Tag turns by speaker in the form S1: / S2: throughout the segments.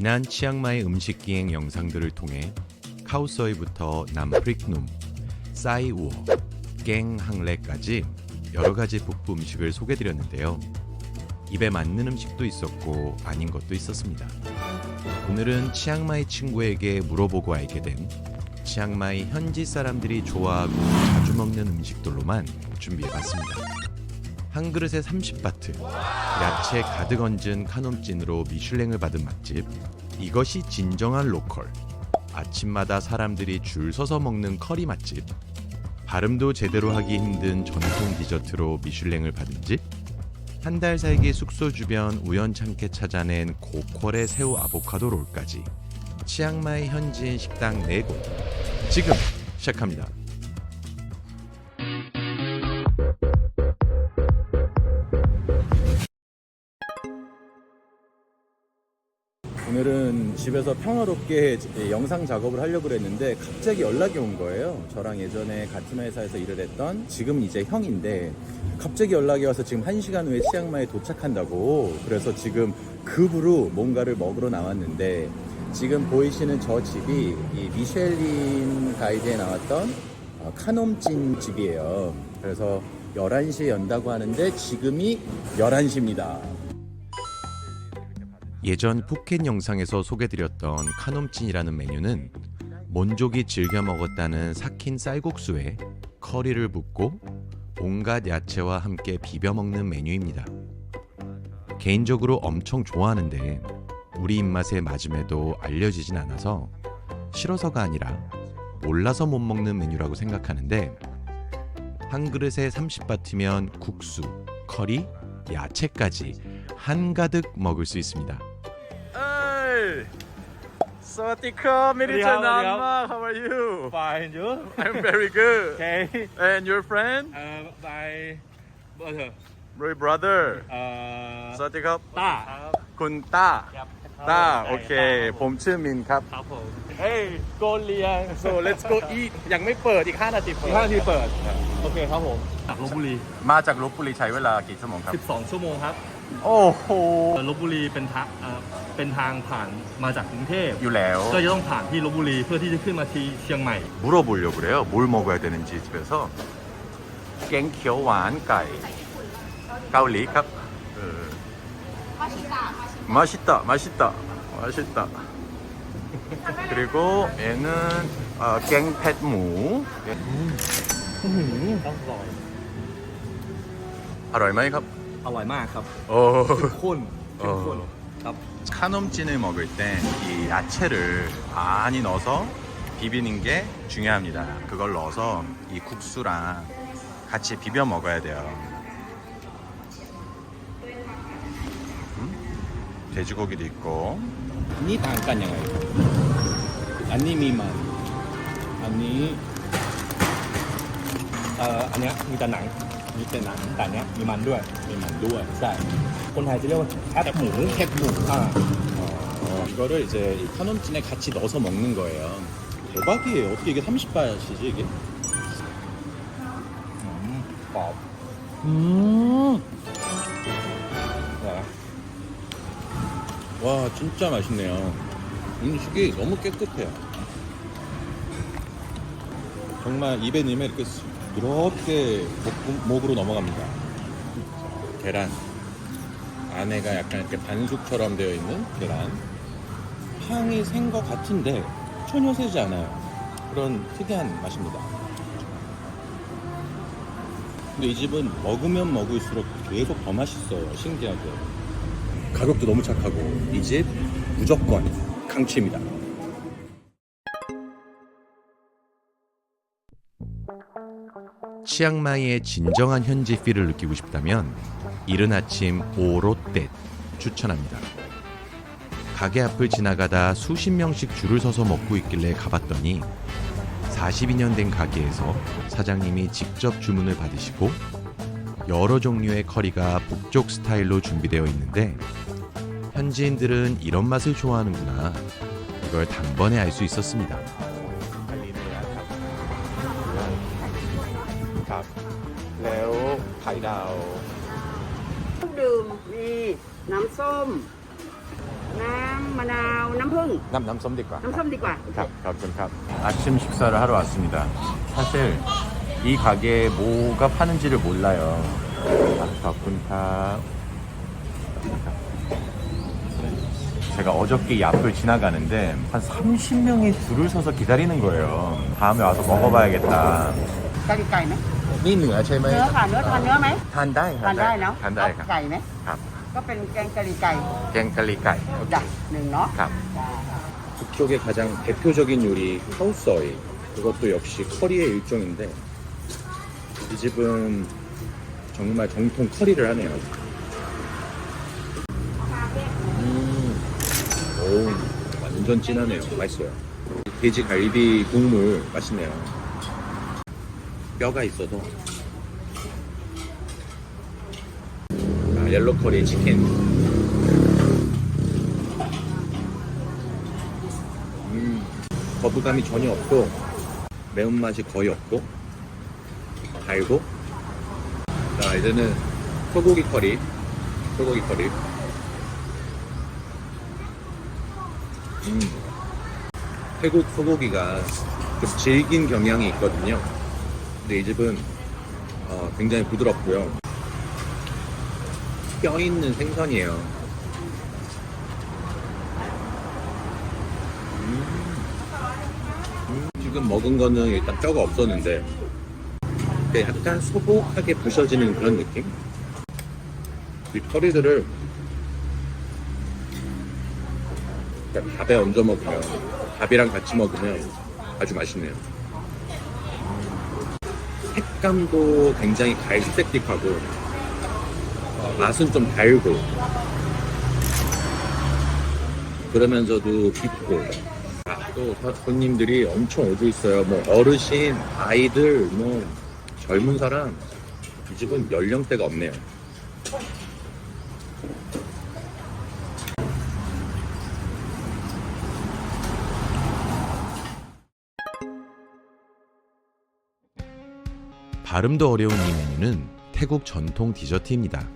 S1: 지난 치앙마이 음식 기행 영상들을 통해 카우서이부터 남프릭눔, 싸이우어, 갱 항레까지 여러 가지 북부 음식을 소개드렸는데요. 입에 맞는 음식도 있었고 아닌 것도 있었습니다. 오늘은 치앙마이 친구에게 물어보고 알게 된 치앙마이 현지 사람들이 좋아하고 자주 먹는 음식들로만 준비해봤습니다. 한 그릇에 30바트, 야채 가득 얹은 카놈찐으로 미슐랭을 받은 맛집. 이것이 진정한 로컬. 아침마다 사람들이 줄 서서 먹는 커리 맛집. 발음도 제대로 하기 힘든 전통 디저트로 미슐랭을 받은 집. 한 달 살기 숙소 주변 우연찮게 찾아낸 고퀄의 새우 아보카도 롤까지. 치앙마이 현지인 식당 4곳. 지금 시작합니다. 집에서 평화롭게 영상 작업을 하려고 그랬는데 갑자기 연락이 온 거예요. 저랑 예전에 같은 회사에서 일을 했던 지금 이제 형인데 갑자기 연락이 와서 지금 한시간 후에 치앙마이에 도착한다고 그래서 지금 급으로 뭔가를 먹으러 나왔는데 지금 보이시는 저 집이 이 미셸린 가이드에 나왔던 어, 카놈찐 집이에요. 그래서 11시에 연다고 하는데 지금이 11시입니다. 예전 푸켓 영상에서 소개드렸던 카놈찐이라는 메뉴는 몬족이 즐겨 먹었다는 삭힌 쌀국수에 커리를 붓고 온갖 야채와 함께 비벼 먹는 메뉴입니다. 개인적으로 엄청 좋아하는데 우리 입맛에 맞음에도 알려지진 않아서 싫어서가 아니라 몰라서 못 먹는 메뉴라고 생각하는데 한 그릇에 30바트면 국수, 커리, 야채까지 한가득 먹을 수 있습니다.
S2: เอ้ยสวัสดีครับไม่ได้เจอนานมาก How are you
S3: Fine, you?
S2: I'm very good
S3: Okay.
S2: and your friend
S3: Uh, my brother.
S2: my brother
S3: Uh,
S2: สวัสดีครับ
S3: ต้า
S2: คุณต้า
S3: ครับ
S2: ต้าโอเค ผมชื่อมินครับ
S3: ครับผมเฮ้ยโกเลีย
S2: so let's go eat ยังไม่เปิดอีก5นาทีเปิด
S3: อีกห้านาทีเปิด โอเคครับผมจากลบบุรี
S2: มาจากลบบุรีใช้เวลากี่ชั่วโมงครับ
S3: 12 ชั่วโมงครับ
S2: โอ้โห
S3: เอ่อลบบุรีเป็นทางเอ่อเป็นทางผ่านมาจากกรุงเทพ
S2: อยู่แล้ว
S3: ก็จะต้องผ่านที่ลบบุรีเพื่อที่จะขึ้นมาที่เชียงใหม่
S2: 물어보려고 그래요. 뭘 먹어야 되는지 집에서. 갱เขียวหวาน ไก่ เกาหลี ครับ 어. 맛있다, 맛있다, 맛있다. 그리고 얘는 어, 갱팻무.
S3: ต้องลอย
S2: 아로이마이ครับ
S3: อร่อยมากครับ
S2: 어.
S3: ข้นเข้มข้นครับ
S2: 카놈찐을 먹을 땐 이 야채를 많이 넣어서 비비는 게 중요합니다. 그걸 넣어서 이 국수랑 같이 비벼 먹어야 돼요. 음? 돼지고기도 있고
S4: นี่ต่างกันยังไงครับ อันนี้มีมัน อันนี้
S3: เอ่ออันเนี้ยมีแต่หนัง
S4: มีแต่หนัง
S3: แต่อันเนี้ยมีมันด้วย
S4: มีมันด้วย
S3: ใช่ คนไทยจะเรียกว่าแคบหมู
S4: แคบหมู
S3: อ่า
S4: 어, 이거를 이제 이 카놈찐에 같이 넣어서 먹는 거예요. 대박이에요. 어떻게 이게 30바트이지 이게?
S3: กรอบ
S4: 음.
S3: อร่อยนะ
S4: 와 진짜 맛있네요. 음식이 너무 깨끗해요. 정말 입에 넣으면 이렇게 부 드럽게 목, 목으로 넘어갑니다. 계란 안에가 약간 이렇게 반숙처럼 되어 있는 계란 향이 센것 같은데 전혀 세지 않아요. 그런 특이한 맛입니다. 근데 이 집은 먹으면 먹을수록 계속 더 맛있어요. 신기하게. 가격도 너무 착하고 이 집 무조건 강추입니다.
S1: 치앙마이의 진정한 현지 필을 느끼고 싶다면 이른 아침 오롯댓 추천합니다. 가게 앞을 지나가다 수십 명씩 줄을 서서 먹고 있길래 가봤더니 42년 된 가게에서 사장님이 직접 주문을 받으시고 여러 종류의 커리가 북쪽 스타일로 준비되어 있는데 현지인들은 이런 맛을 좋아하는구나. 이걸 단번에 알 수 있었습니다.
S2: ดาว
S5: เครื่องดื่มมีน้ำส้ม มี น้ำมะนาว น้ำผึ้ง
S2: 남 남섬 될까?
S5: น้ำส้มดีกว่า
S2: ครับ, 감, 아침 식사를 하러 왔습니다. 사실 이 가게에 뭐가 파는지를 몰라요. 아, 가뿐카. 제가 어저께 이 앞을 지나가는데 한 30명이 줄을 서서 기다리는 거예요. 다음에 와서 먹어봐야겠다.
S5: กะหรี่ไก่ไหม
S2: นี่เหนือใช่ไหม
S5: เนื้อค่ะเนื้อทานเนื้อไหม
S2: ทานได้
S5: ทานได้เนาะ
S2: ทานได้
S5: เอา
S2: ครับ
S5: ไก่ไหม
S2: ครับ
S5: ก็เป็นแกงกะหรี่ไก่
S2: แกงกะหรี่ไก่
S5: จ้ะหนึ่งเนาะ
S2: ครับ
S5: จ้ะ
S4: 북쪽의 가장 대표적인 요리 카우서이 그것도 역시 커리의 일종인데 이 집은 정말 정통 커리를 하네요. 음, 오, 완전 진하네요. 맛있어요. 돼지 갈비 국물 맛있네요. 뼈가 있어서. 아, 옐로 커리 치킨. 음, 거부감이 전혀 없고 매운맛이 거의 없고 달고. 자 이제는 소고기 커리 소고기 커리. 음, 태국 소고기가 좀 질긴 경향이 있거든요 근데 이 집은 어, 굉장히 부드럽고요. 뼈 있는 생선이에요. 지금 먹은 거는 일단 뼈가 없었는데 약간 소복하게 부셔지는 그런 느낌? 이 커리들을 밥에 얹어 먹으면 밥이랑 같이 먹으면 아주 맛있네요 색감도 굉장히 갈색색하고 어, 맛은 좀 달고 그러면서도 깊고 아, 또 손님들이 엄청 오고 있어요. 뭐 어르신, 아이들, 뭐 젊은 사람 이 집은 연령대가 없네요.
S1: 발음도 어려운 이 메뉴는 태국 전통 디저트입니다.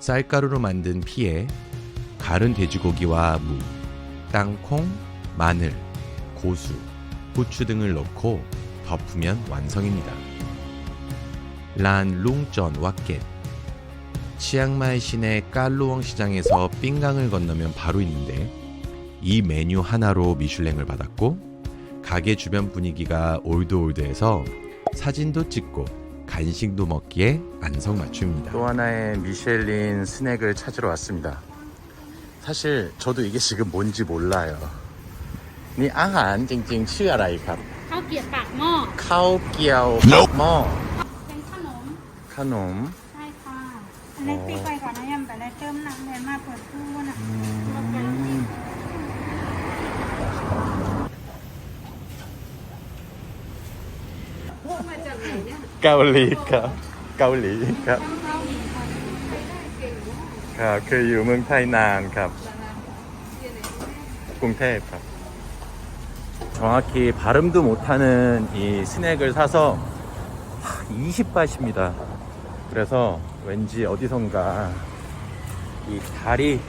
S1: 쌀가루로 만든 피에 가른 돼지고기와 무, 땅콩, 마늘, 고수, 후추 등을 넣고 덮으면 완성입니다. 란 룽전 왁켓 치앙마이 시내 깔루엉 시장에서 삥강을 건너면 바로 있는데 이 메뉴 하나로 미슐랭을 받았고 가게 주변 분위기가 올드올드해서 사진도 찍고 간식도 먹기에 안성맞춤입니다.
S2: 또 하나의 미쉐린 스낵을 찾으러 왔습니다. 사실 저도 이게 지금 뭔지 몰라요. 니 아한 찡찡 ชื่ออะไรครับ
S6: ข้าวเกรียบปากหม้อ
S2: ข้าวเกี๊ยวปากหม้อ
S6: เป็นขนม
S2: ขนม
S6: ใช่ค่ะ อันนี้ปีกไปก่อนนะยำแต่ละเติมน้ำเลยมาเปิดตู้
S2: เกาหลีครับเกาหลีครับครับเคยอยู่เมืองไทยนานครับกรุงเทพครับ 정확히 발음도 못하는 이 스낵을 사서 20바트입니다. 그래서 왠지 어디선가 이 다리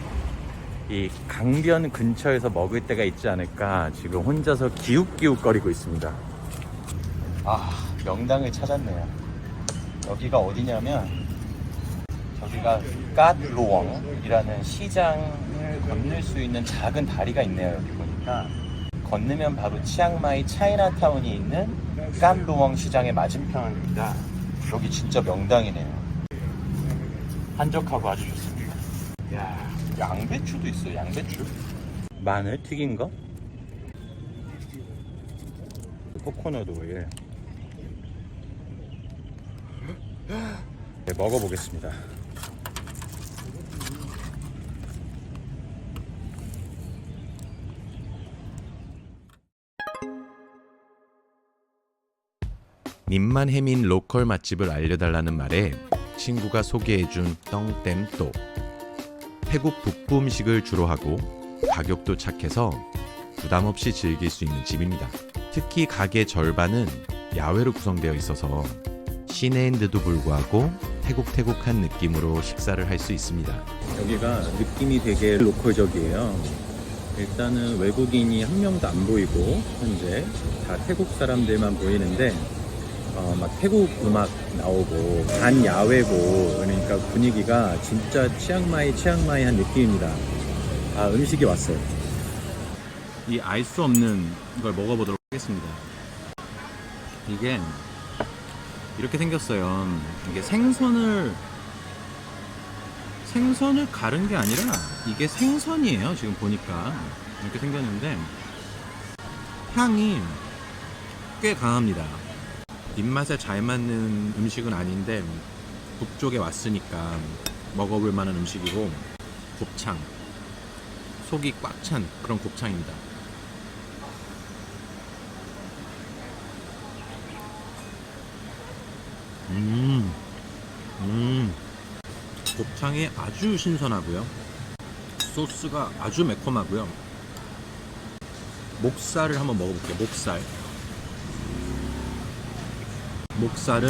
S2: 이 강변 근처에서 먹을 때가 있지 않을까 지금 혼자서 기웃기웃거리고 있습니다. 아 명당을 찾았네요. 여기가 어디냐면 저기가 갓루엉이라는 시장을 건널 수 있는 작은 다리가 있네요. 여기 보니까 건너면 바로 치앙마이 차이나타운이 있는 갓루엉 시장의 맞은편입니다. 여기 진짜 명당이네요. 한적하고 아주 좋습니다. 야 양배추도 있어요. 양배추. 마늘 튀긴 거? 코코넛 오일. 네, 먹어보겠습니다.
S1: 님만 해민 로컬 맛집을 알려달라는 말에 친구가 소개해준 떵댐또 태국 북부 음식을 주로 하고 가격도 착해서 부담 없이 즐길 수 있는 집입니다. 특히 가게 절반은 야외로 구성되어 있어서 시내인데도 불구하고
S7: 태국태국한 느낌으로 식사를 할 수 있습니다.
S1: 여기가 느낌이 되게 로컬적이에요. 일단은 외국인이 한 명도 안 보이고 현재 다 태국 사람들만 보이는데 어, 막 태국 음악 나오고 반 야외고 그러니까 분위기가 진짜 치앙마이 치앙마이 한 느낌입니다. 아 음식이 왔어요. 이 알 수 없는 걸 먹어보도록 하겠습니다. 이게 이렇게 생겼어요. 이게 생선을 생선을 가른 게 아니라 이게 생선이에요. 지금 보니까 이렇게 생겼는데 향이 꽤 강합니다. 입맛에 잘 맞는 음식은 아닌데 북쪽에 왔으니까 먹어볼 만한 음식이고 곱창 속이 꽉 찬 그런 곱창입니다. 음, 음. 곱창이 아주 신선하고요. 소스가 아주 매콤하고요. 목살을 한번 먹어볼게요. 목살. 목살은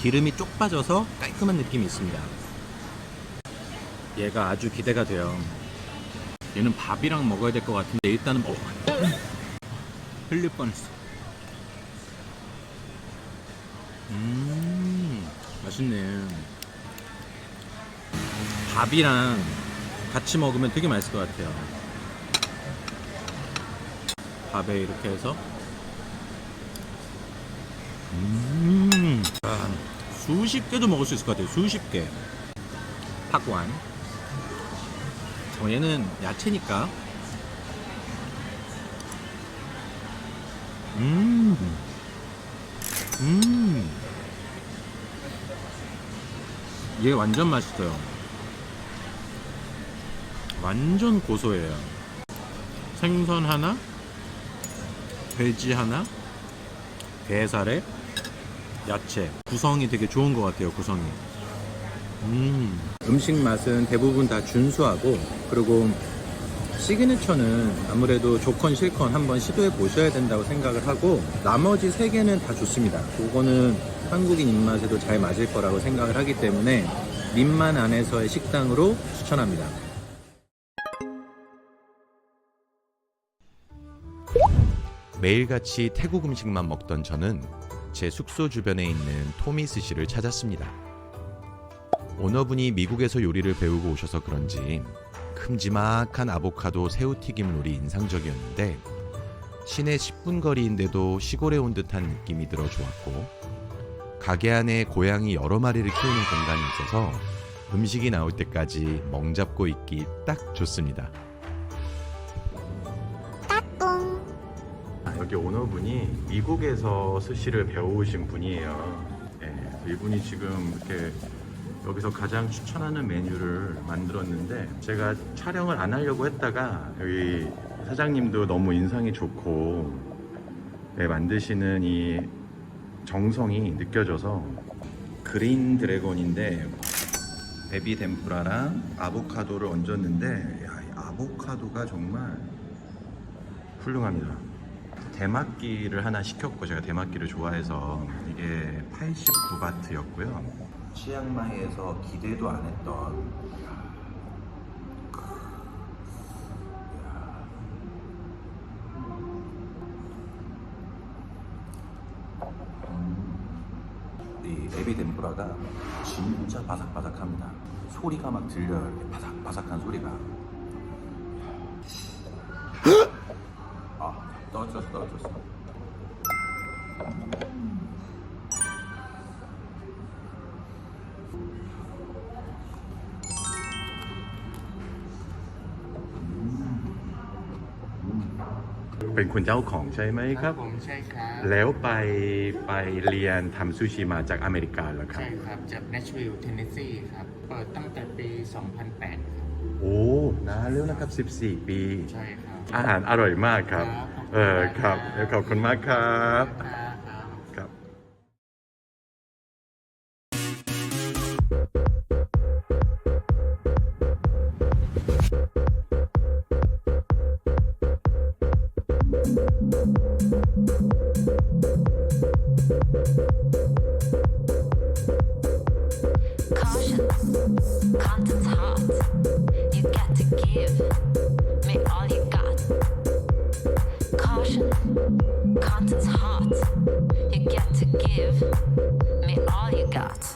S1: 기름이 쪽 빠져서 깔끔한 느낌이 있습니다. 얘가 아주 기대가 돼요. 얘는 밥이랑 먹어야 될 것 같은데 일단은 먹어. 흘릴 뻔했어. 음, 맛있네. 밥이랑 같이 먹으면 되게 맛있을 것 같아요. 밥에 이렇게 해서 음, 아, 수십 개도 먹을 수 있을 것 같아요. 수십 개. 팍완. 어, 얘는 야채니까. 음, 음. 얘 완전 맛있어요. 완전 고소해요. 생선 하나, 돼지 하나, 게살에 야채 구성이 되게 좋은 것 같아요. 구성이. 음. 음식 맛은 대부분 다 준수하고 그리고 시그니처는 아무래도 좋건 싫건 한번 시도해 보셔야 된다고 생각을 하고 나머지 세 개는 다 좋습니다. 그거는 한국인 입맛에도 잘 맞을 거라고 생각을 하기 때문에 민만 안에서의 식당으로 추천합니다.
S7: 매일같이 태국 음식만 먹던 저는 제 숙소 주변에 있는 토미스시를 찾았습니다. 오너분이 미국에서 요리를 배우고 오셔서 그런지 큼지막한 아보카도 새우튀김 롤이 인상적이었는데 시내 10분 거리인데도 시골에 온 듯한 느낌이 들어 좋았고 가게 안에 고양이 여러 마리를 키우는 공간이 있어서 음식이 나올 때까지 멍잡고 있기 딱 좋습니다.
S2: 여기 오너분이 미국에서 스시를 배우신 분이에요. 예, 이분이 지금 이렇게 여기서 가장 추천하는 메뉴를 만들었는데 제가 촬영을 안 하려고 했다가 여기 사장님도 너무 인상이 좋고 예, 만드시는 이 정성이 느껴져서 그린 드래곤인데 베비 덴푸라랑 아보카도를 얹었는데 야, 이 아보카도가 정말 훌륭합니다. 대막기를 하나 시켰고 제가 대막기를 좋아해서 이게 89바트였고요. 치앙마이에서 기대도 안 했던 이 에비 덴푸라가 진짜 바삭바삭합니다. 소리가 막 들려요. 이렇게 바삭바삭한 소리가. 아, 떨어졌어, 떨어졌어. เป็นคุณเจ้าของใช่ไหมครับ
S8: ผมใช่ครับ
S2: แล้วไปไปเรียนทำซูชิมาจากอเมริกาเหรอครับ
S8: ใช่ครับจาก Nashville Tennessee ครับ เปิดตั้งแต่ปี 2008ครับ
S2: โอ้นานแล้วนะครับ 14 ปี
S8: ใช่ครับ
S2: อาหารอร่อยมากครับ
S8: ครับ
S2: เออครับเออขอบคุณมากครับ
S8: ครับครับ
S2: ครับ
S9: content's hot. You get to give, me all you got Caution, content's heart, you get to give me all you got.